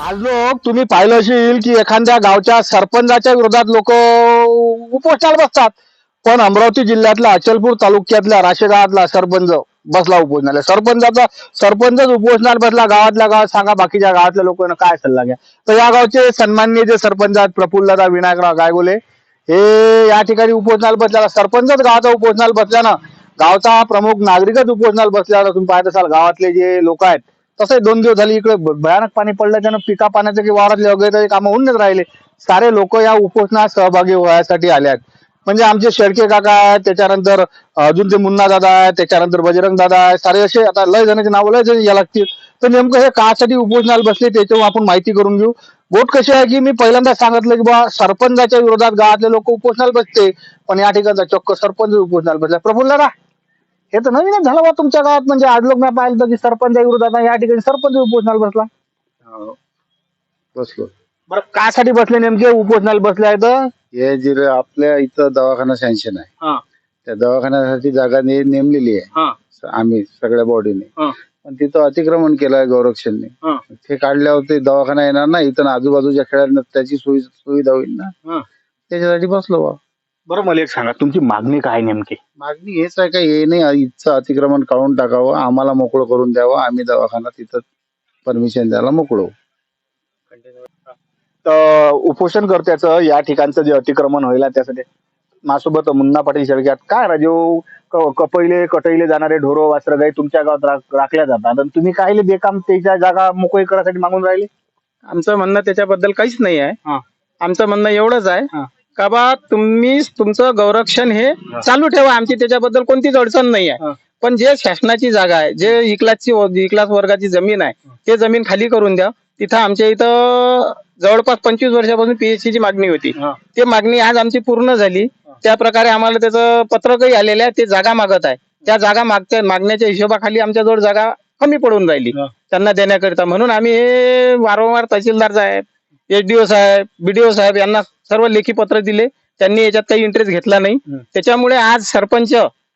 आज लोक तुम्ही पाहिलं असेल की एखाद्या गावच्या सरपंचाच्या विरोधात लोक उपोषणाला बसतात. पण अमरावती जिल्ह्यातल्या अचलपूर तालुक्यातल्या राशेगावातला सरपंच बसला उपोषणाला. सरपंचाचा सरपंचच उपोषणाला बसला गावातल्या गावात सांगा बाकीच्या गावातल्या लोकांना काय सल्ला घ्या. तर या गावचे सन्माननीय जे सरपंच आहेत प्रफुल्लदा विनायकराव गायगोले हे या ठिकाणी उपोषणाला बसल्याला सरपंचच गावाचा उपोषणाला बसल्यानं गावचा प्रमुख नागरिकच उपोषणाला बसल्यानं तुम्ही पाहत असाल गावातले जे लोक आहेत तसंही दोन दिवस झाले इकडे भयानक पाणी पडलं त्यानं पिका पाण्याचे की वावरातले वगैरे कामं होऊनच राहिले. सारे लोक या उपोषणात सहभागी होण्यासाठी आले आहेत. म्हणजे आमचे शेडके काका आहेत त्याच्यानंतर अजून ते मुन्ना दादा आहेत त्याच्यानंतर बजरंग दादा आहे सारे असे आता लय जणांचे नावं लय जण या लागतील. तर नेमकं हे कासाठी उपोषणाला बसले त्याच्यावर आपण माहिती करून घेऊ. गोट कशी आहे की मी पहिल्यांदा सांगितलं की बा सरपंचाच्या विरोधात गावातले लोक उपोषणाला बसते पण या ठिकाणचा चक्क सरपंच उपोषणाला बसला. प्रफुल्ल दादा हे तर नवीनच झालं बा तुमच्या गावात म्हणजे आडलोक मी पाहिलं की सरपंचा विरोधात या ठिकाणी सरपंच उपोषणाला बसला हो. बसलो बरं कासाठी बसले नेमके उपोषणाला बसले आहेत हे जे आपल्या इथं दवाखाना सँक्शन आहे हा. त्या दवाखान्यासाठी जागा ने- नेमलेली आहे हा. आम्ही सगळ्या बॉडीने हा. पण तिथं अतिक्रमण केलंय गौरक्षणने हा. ते काढल्यावर ते दवाखाना येणार ना इथं आजूबाजूच्या खेळांना त्याची सोयी सुविधा होईल ना हा. त्याच्यासाठी बसलो बा बरं मला एक सांगा तुमची मागणी काय नेमकी? मागणी हेच आहे का हे नाही इथचं अतिक्रमण काढून टाकावं आम्हाला मोकळं करून द्यावं आम्ही दवाखाना तिथं परमिशन द्यायला मोकळो तर उपोषण करत्याचं या ठिकाणचं जे अतिक्रमण होईल त्यासाठी माझ्यासोबत मुन्ना पाटील शेळक्यात काय राजू क- कपैले कटईले जाणारे ढोरो वासर गाई तुमच्या गावात राख- राखल्या जातात. आणि तुम्ही कायले बेकाम त्याच्या जागा मोकळी करायसाठी मागून राहिले? आमचं म्हणणं त्याच्याबद्दल काहीच नाही हा. आहे आमचं म्हणणं एवढंच हा. आहे का बा तुम्ही तुमचं गौरक्षण हे चालू ठेवा. आमची त्याच्याबद्दल कोणतीच अडचण नाही. आहे. पण जे शासनाची जागा आहे जे इकलासची इकलास वर्गाची जमीन आहे ते जमीन खाली करून द्या. तिथं आमच्या इथं जवळपास पंचवीस वर्षापासून पीएचसी ची मागणी होती. ते मागणी आज आमची पूर्ण झाली. त्या प्रकारे आम्हाला त्याचं पत्रकही आलेलं आहे. ते जागा मागत आहे. त्या जागा मागच्या मागण्याच्या हिशोबाखाली आमच्याजवळ जागा कमी पडून राहिली. त्यांना देण्याकरिता. म्हणून आम्ही हे वारंवार तहसीलदार साहेब एचडीओ साहेब बीडीओ साहेब यांना सर्व लेखी पत्र दिले. त्यांनी याच्यात काही इंटरेस्ट घेतला नाही. त्याच्यामुळे आज सरपंच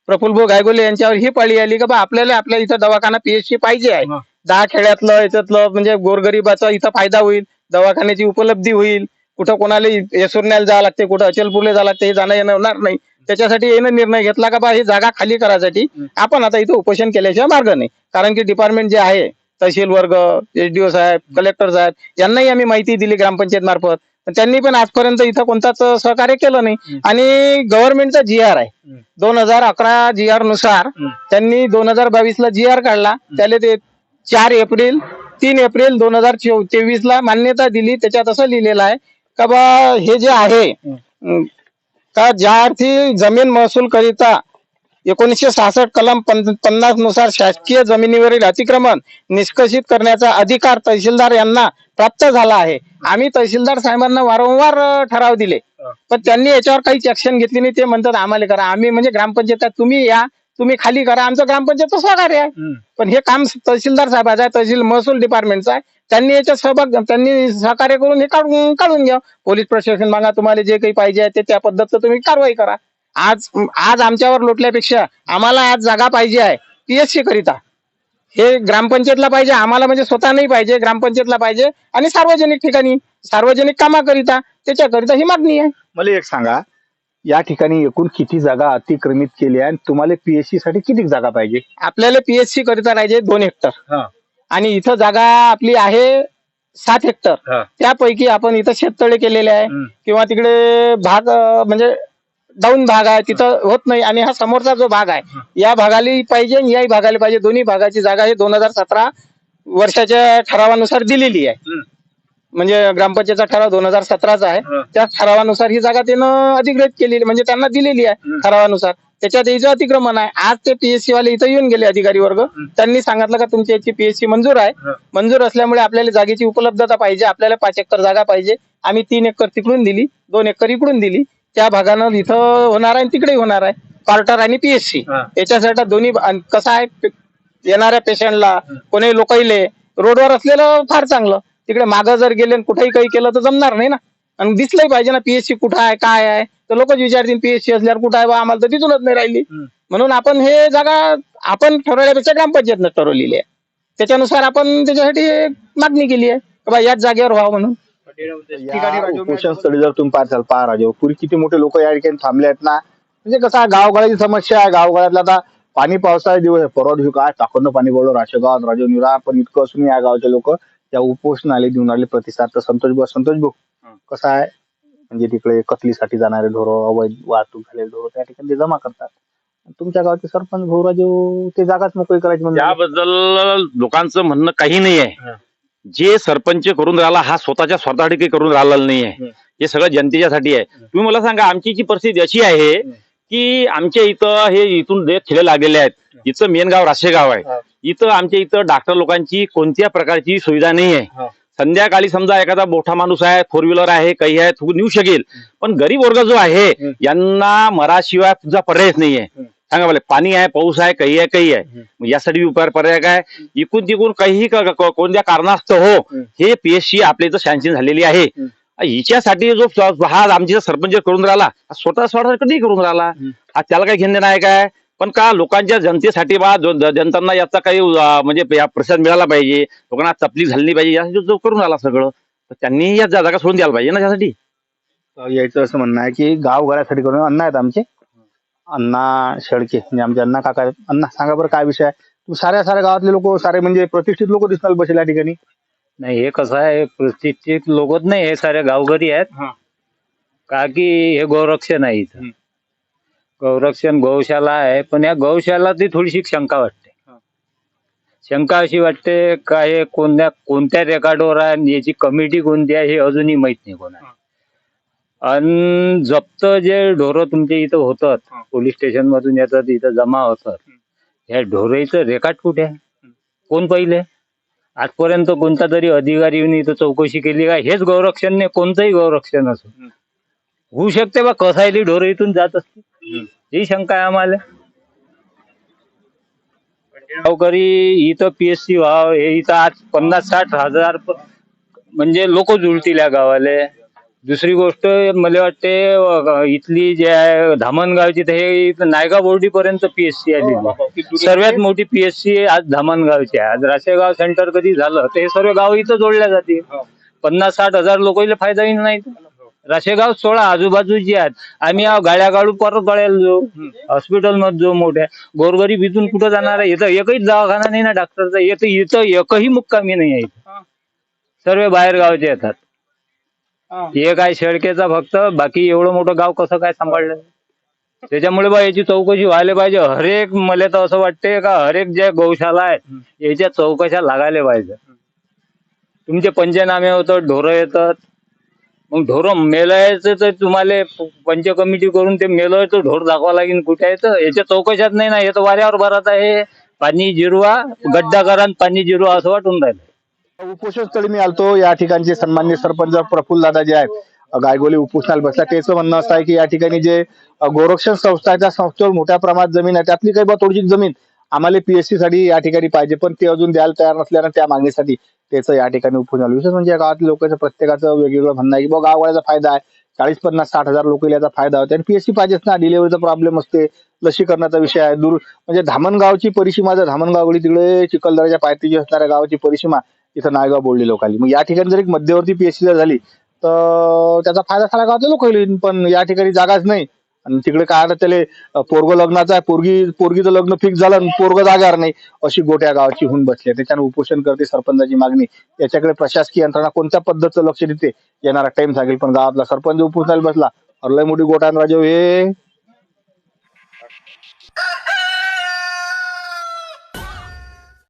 प्रफुल्ल गायगोले यांच्यावर ही पाळी आली का बा आपल्याला आपल्या इथं दवाखाना पीएचसी पाहिजे आहे. दहा खेड्यातलं याच्यातलं म्हणजे गोरगरिबाचा इथं फायदा होईल. दवाखान्याची उपलब्धी होईल. कुठं कोणाला येसुरण्याला जावं लागते कुठं अचलपूरला जावं लागते हे जाणं येणं होणार नाही. त्याच्यासाठी यानं निर्णय घेतला का बा ही जागा खाली करायसाठी आपण आता इथं उपोषण केल्याशिवाय मार्ग नाही. कारण की डिपार्टमेंट जे आहे तहसील वर्ग एचडीओ साहेब कलेक्टर साहेब यांनाही आम्ही माहिती दिली ग्रामपंचायत मार्फत. पण त्यांनी पण आजपर्यंत इथं कोणताच सहकार्य केलं नाही. आणि गव्हर्नमेंटचा जी आर आहे. दोन हजार अकरा जी आरनुसार. त्यांनी दोन हजार बावीस ला जी आर काढला त्याला ते चार एप्रिल तीन एप्रिल दोन हजार तेवीस ला मान्यता दिली. त्याच्यात असं लिहिलेलं आहे का बा हे जे आहे का ज्या अर्थी जमीन महसूल करिता एकोणीसशे सहासष्ट कलम पन- पन्नासनुसार शासकीय जमिनीवरील अतिक्रमण निष्कषित करण्याचा अधिकार तहसीलदार यांना प्राप्त झाला आहे. आम्ही तहसीलदार साहेबांना वारंवार ठराव दिले. पण त्यांनी याच्यावर काहीच ऍक्शन घेतली नाही ते म्हणतात आम्हाला करा. आम्ही म्हणजे ग्रामपंचायत तुम्ही या. तुम्ही खाली करा. आमचं ग्रामपंचायत सहकार्य आहे. पण हे काम तहसीलदार साहेबाचं आहे तहसील महसूल डिपार्टमेंटचं आहे. त्यांनी याच्यात सहभाग त्यांनी सहकार्य करून हे काढून काढून घ्या. पोलीस प्रशासन मागा तुम्हाला जे काही पाहिजे आहे ते त्या पद्धतीचं तुम्ही कारवाई करा. आज आज आमच्यावर लोटल्यापेक्षा आम्हाला आज जागा पाहिजे आहे पीएचसी करिता हे ग्रामपंचायतला पाहिजे आम्हाला म्हणजे स्वतः नाही पाहिजे ग्रामपंचायतला पाहिजे आणि सार्वजनिक ठिकाणी सार्वजनिक कामाकरिता त्याच्याकरिता ही मागणी आहे मला एक सांगा या ठिकाणी एकूण किती जागा अतिक्रमित केली आहे आणि तुम्हाला पीएचसी साठी किती जागा पाहिजे आपल्याला पीएचसी करिता पाहिजे दोन हेक्टर हा. आणि इथं जागा आपली आहे सात हेक्टर हा. त्यापैकी आपण इथं शेततळे केलेले आहे हम्म. किंवा तिकडे भाग अं, म्हणजे डाऊन भाग आहे तिथं होत नाही. आणि हा समोरचा जो भाग आहे या भागाला पाहिजे आणि याही भागाला पाहिजे. दोन्ही भागाची जागा ही दोन हजार सतरा वर्षाच्या ठरावानुसार दिलेली आहे. म्हणजे ग्रामपंचायतचा ठराव दोन हजार सतराचा आहे. त्या ठरावानुसार ही जागा त्यानं अधिग्रहित केलेली म्हणजे त्यांना दिलेली आहे. ठरावानुसार. त्याच्यात याचं अतिक्रमण आहे आज ते पीएससी वाले इथं येऊन गेले अधिकारी वर्ग. त्यांनी सांगितलं का तुमची याची पीएससी मंजूर आहे. मंजूर असल्यामुळे आपल्याला जागेची उपलब्धता पाहिजे. आपल्याला पाच एकर जागा पाहिजे. आम्ही तीन एकर तिकडून दिली दोन एकर इकडून दिली. त्या भागानं इथं होणार आहे आणि तिकडेही होणार आहे. क्वार्टर आणि पीएससी. याच्यासाठी दोन्ही आणि कसं आहे येणाऱ्या पेशंटला कोणी लोकाईले रोडवर असलेलं फार चांगलं. तिकडे मागं जर गेले कुठेही काही केलं तर जमणार नाही ना. आणि दिसलंही पाहिजे ना पीएचसी कुठं आहे काय आहे. तर लोकच विचारतील पीएचसी असल्यावर कुठं आहे बा आम्हाला तर दिसूनच नाही राहिली. म्हणून आपण हे जागा आपण ठरवल्यापेक्षा ग्रामपंचायतनं ठरवलेली आहे. त्याच्यानुसार आपण त्याच्यासाठी मागणी केली आहे. का बा याच जागेवर व्हावं म्हणून. उपोषण स्थळी जर तुम्ही पाहाल पहा राजे पूर्वी किती मोठे लोक या ठिकाणी थांबले आहेत ना? म्हणजे कसं आहे, गावगाड्याची समस्या आहे गावगाड्यातला आता पाणी पावसाळे दिवस आहे. परवा दिवशी काय टाकून पाणी पडलं राशेगाव राजनिरा पण इतकं असून या गावचे लोक त्या उपोषणाले देऊन राहिले प्रतिसाद. तर संतोष भाऊ संतोष भाऊ कसं आहे? म्हणजे तिकडे कतलीसाठी जाणारे ढोरं अवैध वाहतूक झालेले ढोरं त्या ठिकाणी ते जमा करतात. तुमच्या गावचे सरपंच भाऊ राजू ते जागाच मोकळी करायची म्हणजे त्याबद्दल लोकांचं म्हणणं काही नाही आहे जे सरपंच करून राहिला हा स्वतःच्या स्वतःसाठी काही करून राहिलेला नाही आहे हे सगळं जनतेच्यासाठी आहे. तुम्ही मला सांगा आमची जी परिस्थिती अशी आहे की आमच्या इथं हे इथून ठेले लागलेले आहेत इथं मेन गाव राशेगाव आहे. इथं आमच्या इथं डॉक्टर लोकांची कोणत्या प्रकारची सुविधा नाही आहे संध्याकाळी समजा एखादा मोठा माणूस आहे फोर व्हीलर आहे काही आहे तो नेऊ शकेल. पण गरीब वर्ग जो आहे यांना मराशिवाय तुझा पर्यायच नाही आहे सांगा मला पाणी आहे पाऊस आहे काही आहे काही आहे. मग यासाठी उपाय पर्याय काय? इकून तिकून काही क- क- कोणत्या कारणास्तव हो हे पीएससी आपल्या इथं सँक्शन झालेली आहे. हिच्यासाठी जो स- हा आमच्या सरपंच करून राहिला हा स्वतः स्वतः कधी करून राहिला. हा त्याला काही घेणं आहे काय? पण का लोकांच्या जनतेसाठी बा जो- ज- जनतांना याचा काही अं, म्हणजे या प्रसाद मिळाला पाहिजे लोकांना तकलीफ झाली नाही पाहिजे यासाठी जो करून राहिला सगळं तर त्यांनी या जागा सोडून द्यायला पाहिजे ना त्यासाठी? यायचं असं म्हणणं आहे की गावगाड्यासाठी करून अण्णा आहेत आमचे. अण्णा शेळके म्हणजे आमचे अण्णा काका आहेत. अण्णा सांगा बरं काय विषय आहे? साऱ्या साऱ्या गावातले लोक सारे म्हणजे प्रतिष्ठित लोक दिसणार बसेल या ठिकाणी? नाही हे कसं आहे प्रतिष्ठित लोकच नाही हे सारे गावकरी आहेत. हा. का की हे गौरक्षण आहे इथं. गौरक्षण गौशाला आहे पण या गौशाला ती थोडीशी शंका वाटते. शंका अशी वाटते का हे कोणत्या कोणत्या रेकॉर्डवर आहे आणि याची कमिटी कोणती आहे हे अजूनही माहीत नाही कोणा आणि जप्त जे ढोरं तुमच्या इथं होतात पोलीस स्टेशन मधून येतात इथं जमा होतात. ह्या ढोराईचं रेकॉर्ड कुठे आहे? कोण पहिले आजपर्यंत कोणता तरी अधिकारी येऊन इथं चौकशी केली का? हेच गौरक्षण नाही कोणतंही गौरक्षण असो. होऊ शकते बा कसायली ढोरं इथून जात असते ही शंका आहे आम्हाला. गावकरी इथं पीएससी व्हाव हे इथं आज पन्नास साठ हजार म्हणजे लोक जुळतील या गावाले. दुसरी गोष्ट मला वाटते अ, इथली जे आहे धामणगावची तर हे इथं नायगाव बोर्डी पर्यंत पीएससी आलेली आहे. सर्वात मोठी पीएससी आज धामणगावची आहे. आज राशेगाव सेंटर कधी झालं तर हे सर्व गाव इथं जोडल्या जातील. पन्नास साठ हजार लोकांना फायदा होईल नाही राशेगाव सोळा आजूबाजू जे आहेत आम्ही या गाड्या काढू परत पडायला जाऊ हॉस्पिटलमध्ये जाऊ मोठ्या गोरगरीब इथून कुठं जाणार आहे? इथं एकही दवाखाना नाही ना डॉक्टरचा इथं इथं एकही मुक्कामी नाही आहे. सर्व बाहेर गावचे येतात. हे. काय शेळकेचा फक्त बाकी एवढं मोठं गाव कसं काय सांभाळलं? त्याच्यामुळे बा याची चौकशी व्हायला पाहिजे. हरेक मला तर असं वाटते का हरेक जे गौशाला आहे याच्या चौकशा लागायला पाहिजे. तुमचे पंचनामे होतात ढोरं येतात. मग ढोरं मेलायचं तर तुम्हाला पंच कमिटी करून ते मेलायचं ढोर दाखवा लागेल कुठे आहे तर. याच्या चौकशात नाही ना येतं वाऱ्यावर भरत आहे. पाणी जिरवा गड्डा करा पाणी जिरवा असं वाटून राहिलं उपोषण स्थळी मी आलतो. या ठिकाणचे सन्मान्य सरपंच प्रफुल्ल दादा जे आहेत. गायगोली उपोषणाला बसला. त्याचं म्हणणं असं आहे की या ठिकाणी जे गोरक्षण संस्था आहे त्या संस्थेवर मोठ्या प्रमाणात जमीन आहे. त्यातली काही बा थोडीशी जमीन आम्हाला पीएससी साठी या ठिकाणी पाहिजे पण ते अजून द्यायला तयार नसल्यानं त्या मागणीसाठी त्याचं या ठिकाणी उपोषण विशेष म्हणजे या गावातल्या लोकांचं प्रत्येकाचं वेगवेगळं म्हणणं आहे की बाबा गाववाड्याचा फायदा आहे. चाळीस पन्नास साठ हजार लोक याचा फायदा होते आणि पीएससी पाहिजेच ना. डिलिव्हरीचा प्रॉब्लेम असते लसीकरणाचा विषय आहे. दूर म्हणजे धामणगावची परिसीमा जर धामणगावडी तिकडे चिखलदराच्या पायथीची असणाऱ्या गावाची परिसीमा इथं नायगाव बोलली लोकांनी. मग या ठिकाणी जर एक मध्यवर्ती पीएससी जर झाली तर त्याचा फायदा साऱ्या गावातल्या लोक होईल. पण या ठिकाणी जागाच नाही. आणि तिकडे काय त्याला पोरग लग्नाचा आहे. पोरगी पोरगीचं लग्न फिक्स झालं पोरग जागार नाही. अशी गोट्या गावाची होऊन बसली आहे. त्याच्यानं उपोषण करते सरपंचाची मागणी. याच्याकडे प्रशासकीय यंत्रणा कोणत्या पद्धतीचं लक्ष देते येणारा टाइम सांगेल. पण गावातला सरपंच उपोषणाला बसला. अरलय मोठी गोटान राजा हे